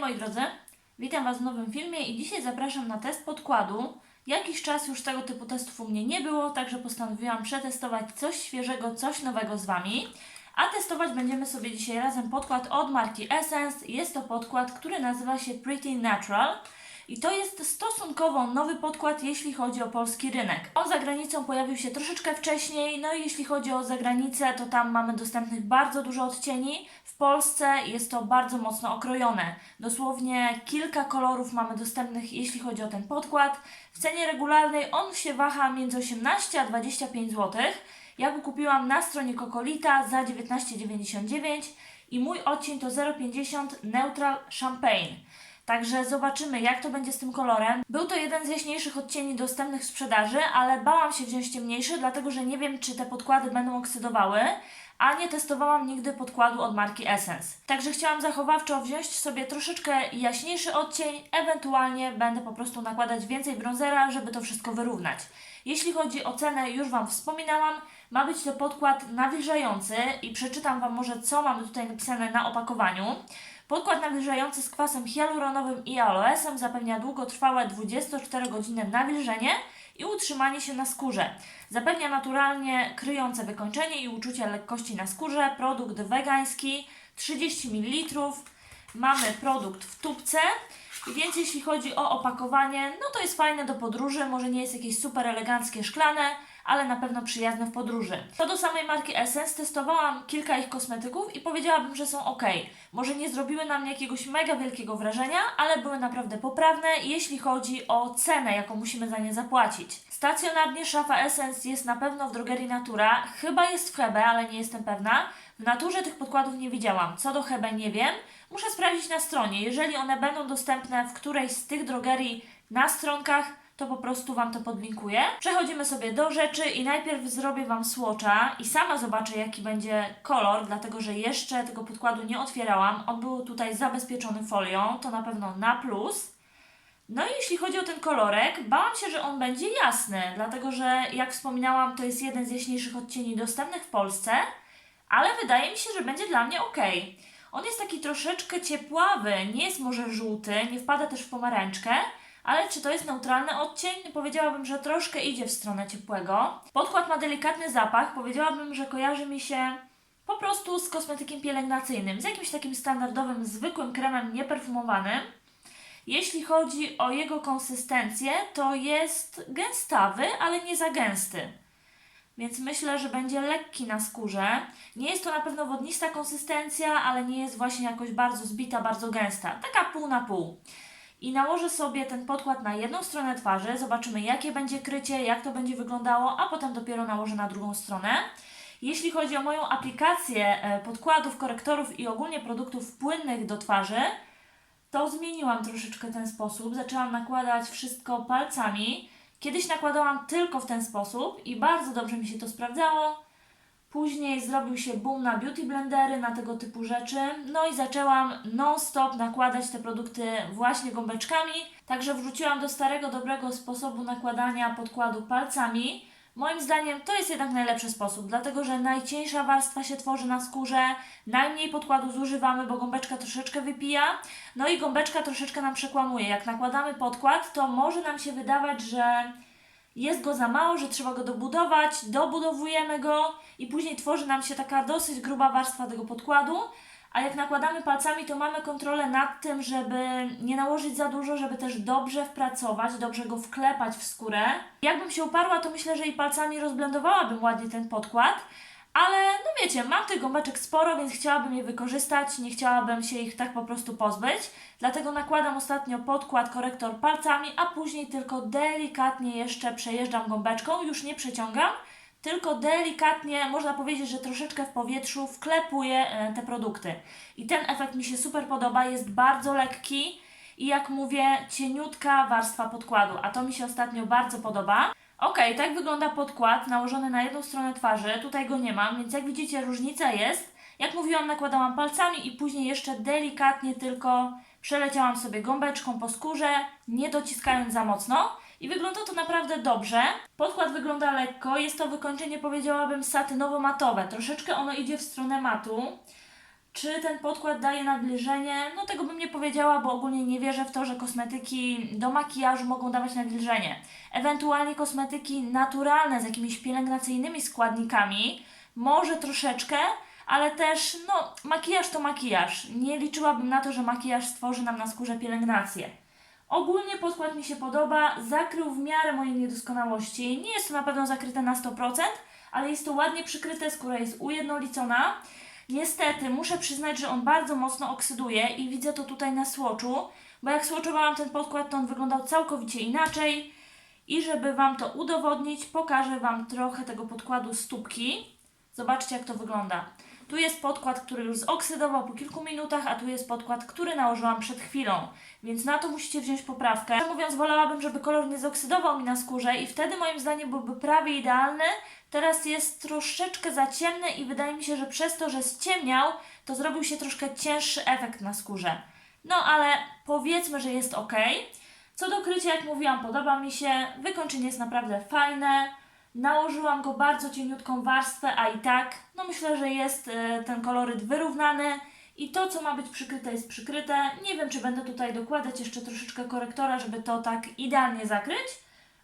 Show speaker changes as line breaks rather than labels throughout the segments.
Moi drodzy, witam Was w nowym filmie i dzisiaj zapraszam na test podkładu. Jakiś czas już tego typu testów u mnie nie było, także postanowiłam przetestować coś świeżego, coś nowego z Wami. A testować będziemy sobie dzisiaj razem podkład od marki Essence. Jest to podkład, który nazywa się Pretty Natural. I to jest stosunkowo nowy podkład, jeśli chodzi o polski rynek. On za granicą pojawił się troszeczkę wcześniej, no i jeśli chodzi o zagranicę, to tam mamy dostępnych bardzo dużo odcieni. W Polsce jest to bardzo mocno okrojone. Dosłownie kilka kolorów mamy dostępnych, jeśli chodzi o ten podkład. W cenie regularnej on się waha między 18 a 25 zł. Ja go kupiłam na stronie Kokolita za 19,99 i mój odcień to 0,50 Neutral Champagne. Także zobaczymy, jak to będzie z tym kolorem. Był to jeden z jaśniejszych odcieni dostępnych w sprzedaży, ale bałam się wziąć ciemniejszy, dlatego że nie wiem, czy te podkłady będą oksydowały, a nie testowałam nigdy podkładu od marki Essence. Także chciałam zachowawczo wziąć sobie troszeczkę jaśniejszy odcień, ewentualnie będę po prostu nakładać więcej bronzera, żeby to wszystko wyrównać. Jeśli chodzi o cenę, już Wam wspominałam, ma być to podkład nawilżający i przeczytam Wam może, co mamy tutaj napisane na opakowaniu. Podkład nawilżający z kwasem hialuronowym i aloesem zapewnia długotrwałe 24-godzinne nawilżenie i utrzymanie się na skórze. Zapewnia naturalnie kryjące wykończenie i uczucie lekkości na skórze. Produkt wegański 30 ml. Mamy produkt w tubce. Więc jeśli chodzi o opakowanie, no to jest fajne do podróży, może nie jest jakieś super eleganckie szklane, ale na pewno przyjazne w podróży. Co do samej marki Essence, testowałam kilka ich kosmetyków i powiedziałabym, że są ok. Może nie zrobiły na mnie jakiegoś mega wielkiego wrażenia, ale były naprawdę poprawne, jeśli chodzi o cenę, jaką musimy za nie zapłacić. Stacjonarnie szafa Essence jest na pewno w drogerii Natura, chyba jest w Hebe, ale nie jestem pewna. W naturze tych podkładów nie widziałam. Co do Hebe nie wiem. Muszę sprawdzić na stronie. Jeżeli one będą dostępne w którejś z tych drogerii na stronkach, to po prostu Wam to podlinkuję. Przechodzimy sobie do rzeczy i najpierw zrobię Wam swatcha i sama zobaczę jaki będzie kolor, dlatego że jeszcze tego podkładu nie otwierałam. On był tutaj zabezpieczony folią, to na pewno na plus. No i jeśli chodzi o ten kolorek, bałam się, że on będzie jasny, dlatego że jak wspominałam, to jest jeden z jaśniejszych odcieni dostępnych w Polsce, ale wydaje mi się, że będzie dla mnie ok. On jest taki troszeczkę ciepławy, nie jest może żółty, nie wpada też w pomarańczkę, ale czy to jest neutralny odcień? Powiedziałabym, że troszkę idzie w stronę ciepłego. Podkład ma delikatny zapach, powiedziałabym, że kojarzy mi się po prostu z kosmetykiem pielęgnacyjnym, z jakimś takim standardowym, zwykłym kremem nieperfumowanym. Jeśli chodzi o jego konsystencję, to jest gęstawy, ale nie za gęsty. Więc myślę, że będzie lekki na skórze. Nie jest to na pewno wodnista konsystencja, ale nie jest właśnie jakoś bardzo zbita, bardzo gęsta. Taka pół na pół. I nałożę sobie ten podkład na jedną stronę twarzy, zobaczymy jakie będzie krycie, jak to będzie wyglądało, a potem dopiero nałożę na drugą stronę. Jeśli chodzi o moją aplikację e, podkładów, korektorów i ogólnie produktów płynnych do twarzy, to zmieniłam troszeczkę ten sposób. Zaczęłam nakładać wszystko palcami. Kiedyś nakładałam tylko w ten sposób i bardzo dobrze mi się to sprawdzało. Później zrobił się boom na beauty blendery, na tego typu rzeczy. No i zaczęłam non-stop nakładać te produkty właśnie gąbeczkami. Także wrzuciłam do starego, dobrego sposobu nakładania podkładu palcami. Moim zdaniem to jest jednak najlepszy sposób, dlatego że najcieńsza warstwa się tworzy na skórze, najmniej podkładu zużywamy, bo gąbeczka troszeczkę wypija, no i gąbeczka troszeczkę nam przekłamuje. Jak nakładamy podkład, to może nam się wydawać, że jest go za mało, że trzeba go dobudować, dobudowujemy go i później tworzy nam się taka dosyć gruba warstwa tego podkładu, a jak nakładamy palcami, to mamy kontrolę nad tym, żeby nie nałożyć za dużo, żeby też dobrze wpracować, dobrze go wklepać w skórę. Jakbym się uparła, to myślę, że i palcami rozblendowałabym ładnie ten podkład, ale no wiecie, mam tych gąbeczek sporo, więc chciałabym je wykorzystać, nie chciałabym się ich tak po prostu pozbyć. Dlatego nakładam ostatnio podkład, korektor palcami, a później tylko delikatnie jeszcze przejeżdżam gąbeczką, już nie przeciągam, tylko delikatnie, można powiedzieć, że troszeczkę w powietrzu wklepuję e, te produkty. I ten efekt mi się super podoba, jest bardzo lekki i jak mówię, cieniutka warstwa podkładu, a to mi się ostatnio bardzo podoba. Ok, tak wygląda podkład nałożony na jedną stronę twarzy. Tutaj go nie mam, więc jak widzicie, różnica jest. Jak mówiłam, nakładałam palcami i później jeszcze delikatnie tylko przeleciałam sobie gąbeczką po skórze, nie dociskając za mocno. I wygląda to naprawdę dobrze. Podkład wygląda lekko, jest to wykończenie powiedziałabym satynowo-matowe. Troszeczkę ono idzie w stronę matu. Czy ten podkład daje nawilżenie? No tego bym nie powiedziała, bo ogólnie nie wierzę w to, że kosmetyki do makijażu mogą dawać nawilżenie. Ewentualnie kosmetyki naturalne z jakimiś pielęgnacyjnymi składnikami, może troszeczkę, ale też, no, makijaż to makijaż. Nie liczyłabym na to, że makijaż stworzy nam na skórze pielęgnację. Ogólnie podkład mi się podoba, zakrył w miarę mojej niedoskonałości. Nie jest to na pewno zakryte na 100%, ale jest to ładnie przykryte, skóra jest ujednolicona. Niestety, muszę przyznać, że on bardzo mocno oksyduje i widzę to tutaj na słoczu, bo jak słoczowałam ten podkład, to on wyglądał całkowicie inaczej. I żeby Wam to udowodnić, pokażę Wam trochę tego podkładu stópki. Zobaczcie, jak to wygląda. Tu jest podkład, który już zoksydował po kilku minutach, a tu jest podkład, który nałożyłam przed chwilą. Więc na to musicie wziąć poprawkę. Mówiąc, wolałabym, żeby kolor nie zoksydował mi na skórze i wtedy moim zdaniem byłby prawie idealny. Teraz jest troszeczkę za ciemny i wydaje mi się, że przez to, że ściemniał, to zrobił się troszkę cięższy efekt na skórze. No ale powiedzmy, że jest ok. Co do krycia, jak mówiłam, podoba mi się. Wykończenie jest naprawdę fajne. Nałożyłam go bardzo cieniutką warstwę, a i tak, no myślę, że jest e, ten koloryt wyrównany i to, co ma być przykryte, jest przykryte. Nie wiem, czy będę tutaj dokładać jeszcze troszeczkę korektora, żeby to tak idealnie zakryć,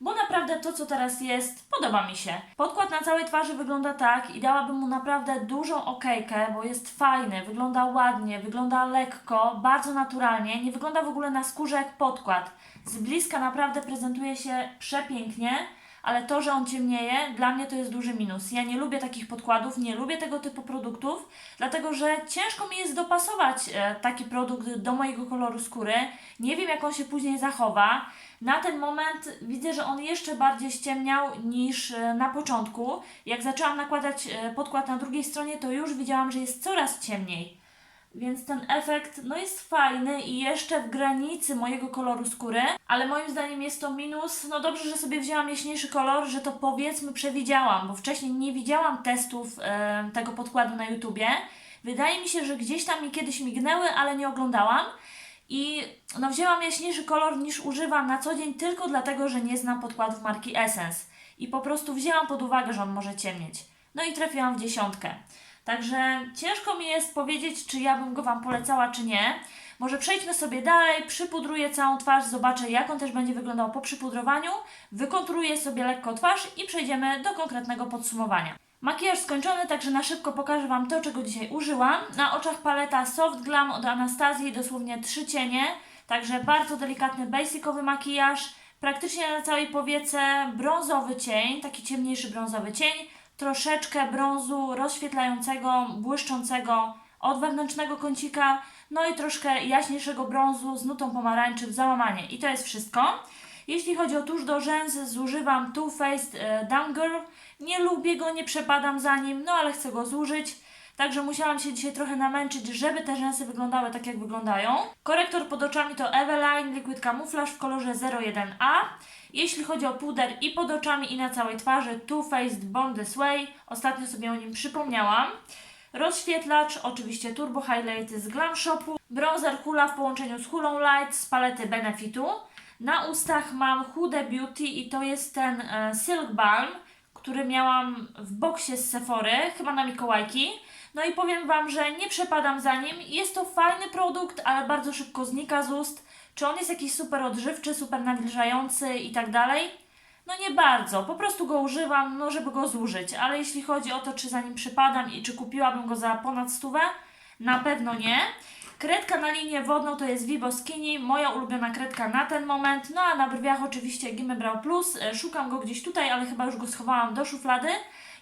bo naprawdę to, co teraz jest, podoba mi się. Podkład na całej twarzy wygląda tak i dałabym mu naprawdę dużą okejkę, bo jest fajny, wygląda ładnie, wygląda lekko, bardzo naturalnie, nie wygląda w ogóle na skórze jak podkład. Z bliska naprawdę prezentuje się przepięknie ale to, że on ciemnieje, dla mnie to jest duży minus. Ja nie lubię takich podkładów, nie lubię tego typu produktów, dlatego że ciężko mi jest dopasować e, taki produkt do mojego koloru skóry. Nie wiem, jak on się później zachowa. Na ten moment widzę, że on jeszcze bardziej ściemniał niż e, na początku. Jak zaczęłam nakładać e, podkład na drugiej stronie, to już widziałam, że jest coraz ciemniej. Więc ten efekt no jest fajny i jeszcze w granicy mojego koloru skóry, ale moim zdaniem jest to minus. No dobrze, że sobie wzięłam jaśniejszy kolor, że to powiedzmy przewidziałam, bo wcześniej nie widziałam testów e, tego podkładu na YouTubie. Wydaje mi się, że gdzieś tam mi kiedyś mignęły, ale nie oglądałam. I no wzięłam jaśniejszy kolor niż używam na co dzień tylko dlatego, że nie znam podkładów marki Essence. I po prostu wzięłam pod uwagę, że on może ciemnieć. No i trafiłam w dziesiątkę. Także ciężko mi jest powiedzieć, czy ja bym go Wam polecała, czy nie. Może przejdźmy sobie dalej, przypudruję całą twarz, zobaczę jak on też będzie wyglądał po przypudrowaniu, wykontruję sobie lekko twarz i przejdziemy do konkretnego podsumowania. Makijaż skończony, także na szybko pokażę Wam to, czego dzisiaj użyłam. Na oczach paleta Soft Glam od Anastazji, dosłownie trzy cienie, także bardzo delikatny, basicowy makijaż. Praktycznie na całej powiece brązowy cień, taki ciemniejszy brązowy cień, troszeczkę brązu rozświetlającego, błyszczącego od wewnętrznego kącika, no i troszkę jaśniejszego brązu z nutą pomarańczy w załamanie. I to jest wszystko. Jeśli chodzi o tusz do rzęs, zużywam Too Faced e, Down Girl. Nie lubię go, nie przepadam za nim, no ale chcę go zużyć. Także musiałam się dzisiaj trochę namęczyć, żeby te rzęsy wyglądały tak, jak wyglądają. Korektor pod oczami to Eveline Liquid Camouflage w kolorze 01A. Jeśli chodzi o puder i pod oczami i na całej twarzy, Too Faced Born This Way. Ostatnio sobie o nim przypomniałam. Rozświetlacz, oczywiście Turbo Highlight z Glam Shopu. Bronzer Hula w połączeniu z Hulą Light z palety Benefitu. Na ustach mam Huda Beauty i to jest ten e, Silk Balm, który miałam w boksie z Sephory, chyba na Mikołajki. No i powiem Wam, że nie przepadam za nim. Jest to fajny produkt, ale bardzo szybko znika z ust. Czy on jest jakiś super odżywczy, super nawilżający i tak dalej? No nie bardzo, po prostu go używam, no żeby go zużyć, ale jeśli chodzi o to, czy za nim przypadam i czy kupiłabym go za ponad stówę, na pewno nie. Kredka na linię wodną to jest Vibo Skinny, moja ulubiona kredka na ten moment, no a na brwiach oczywiście Gimme Brow Plus, E, szukam go gdzieś tutaj, ale chyba już go schowałam do szuflady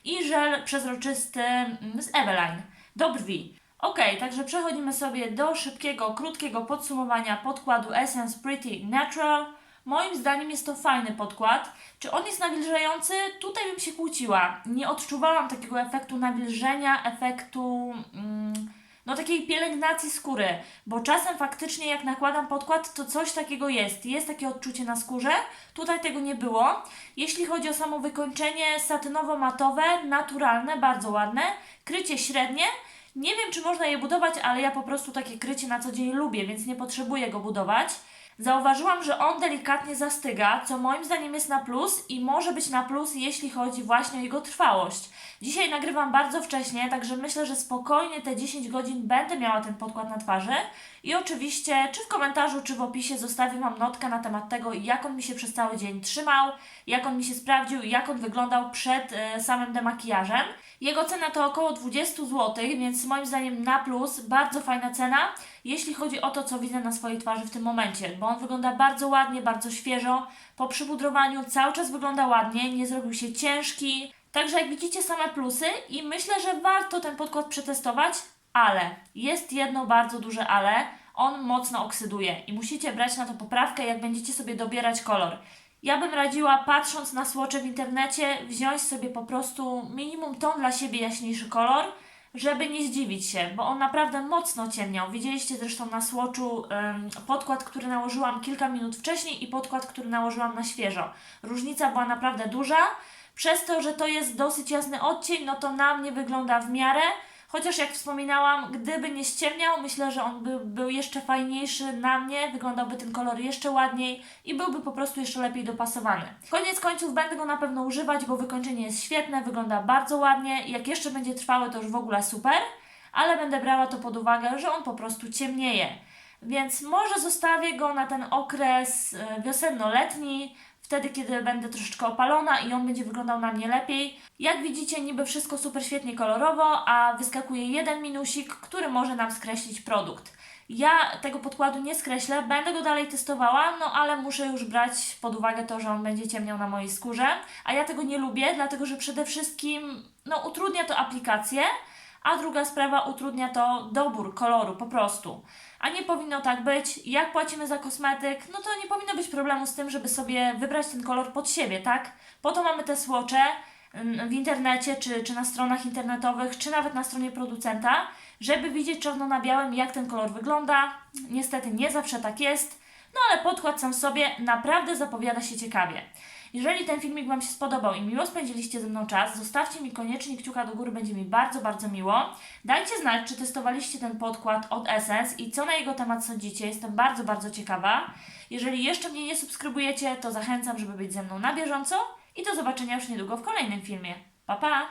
i żel przezroczysty mm, z Eveline do brwi. Ok, także przechodzimy sobie do szybkiego, krótkiego podsumowania podkładu Essence Pretty Natural. Moim zdaniem jest to fajny podkład. Czy on jest nawilżający? Tutaj bym się kłóciła. Nie odczuwałam takiego efektu nawilżenia, efektu mm, no takiej pielęgnacji skóry, bo czasem faktycznie jak nakładam podkład, to coś takiego jest. Jest takie odczucie na skórze. Tutaj tego nie było. Jeśli chodzi o samo wykończenie satynowo-matowe, naturalne, bardzo ładne. Krycie średnie. Nie wiem, czy można je budować, ale ja po prostu takie krycie na co dzień lubię, więc nie potrzebuję go budować. Zauważyłam, że on delikatnie zastyga, co moim zdaniem jest na plus i może być na plus, jeśli chodzi właśnie o jego trwałość. Dzisiaj nagrywam bardzo wcześnie, także myślę, że spokojnie te 10 godzin będę miała ten podkład na twarzy. I oczywiście, czy w komentarzu, czy w opisie zostawię Wam notkę na temat tego, jak on mi się przez cały dzień trzymał, jak on mi się sprawdził jak on wyglądał przed e, samym demakijażem. Jego cena to około 20 zł, więc moim zdaniem na plus, bardzo fajna cena, jeśli chodzi o to, co widzę na swojej twarzy w tym momencie, bo on wygląda bardzo ładnie, bardzo świeżo. Po przypudrowaniu cały czas wygląda ładnie, nie zrobił się ciężki. Także jak widzicie same plusy i myślę, że warto ten podkład przetestować, ale jest jedno bardzo duże ale, on mocno oksyduje i musicie brać na to poprawkę, jak będziecie sobie dobierać kolor. Ja bym radziła, patrząc na słocze w internecie, wziąć sobie po prostu minimum ton dla siebie jaśniejszy kolor, żeby nie zdziwić się, bo on naprawdę mocno ciemniał. Widzieliście zresztą na słoczu ym, podkład, który nałożyłam kilka minut wcześniej i podkład, który nałożyłam na świeżo. Różnica była naprawdę duża. Przez to, że to jest dosyć jasny odcień, no to na mnie wygląda w miarę. Chociaż jak wspominałam, gdyby nie ściemniał, myślę, że on by był jeszcze fajniejszy na mnie, wyglądałby ten kolor jeszcze ładniej i byłby po prostu jeszcze lepiej dopasowany. Koniec końców będę go na pewno używać, bo wykończenie jest świetne, wygląda bardzo ładnie. Jak jeszcze będzie trwały, to już w ogóle super, ale będę brała to pod uwagę, że on po prostu ciemnieje. Więc może zostawię go na ten okres e, wiosenno-letni, wtedy kiedy będę troszeczkę opalona i on będzie wyglądał na mnie lepiej. Jak widzicie, niby wszystko super świetnie kolorowo, a wyskakuje jeden minusik, który może nam skreślić produkt. Ja tego podkładu nie skreślę, będę go dalej testowała, no ale muszę już brać pod uwagę to, że on będzie ciemniał na mojej skórze, a ja tego nie lubię, dlatego że przede wszystkim no, utrudnia to aplikację, a druga sprawa utrudnia to dobór koloru po prostu. A nie powinno tak być. Jak płacimy za kosmetyk, no to nie powinno być problemu z tym, żeby sobie wybrać ten kolor pod siebie, tak? Po to mamy te słocze mm, w internecie, czy, czy na stronach internetowych, czy nawet na stronie producenta, żeby widzieć czarno na białym, jak ten kolor wygląda. Niestety nie zawsze tak jest, no ale podkład sam sobie naprawdę zapowiada się ciekawie. Jeżeli ten filmik Wam się spodobał i miło spędziliście ze mną czas, zostawcie mi koniecznie kciuka do góry, będzie mi bardzo, bardzo miło. Dajcie znać, czy testowaliście ten podkład od Essence i co na jego temat sądzicie. Jestem bardzo, bardzo ciekawa. Jeżeli jeszcze mnie nie subskrybujecie, to zachęcam, żeby być ze mną na bieżąco i do zobaczenia już niedługo w kolejnym filmie. Pa, pa!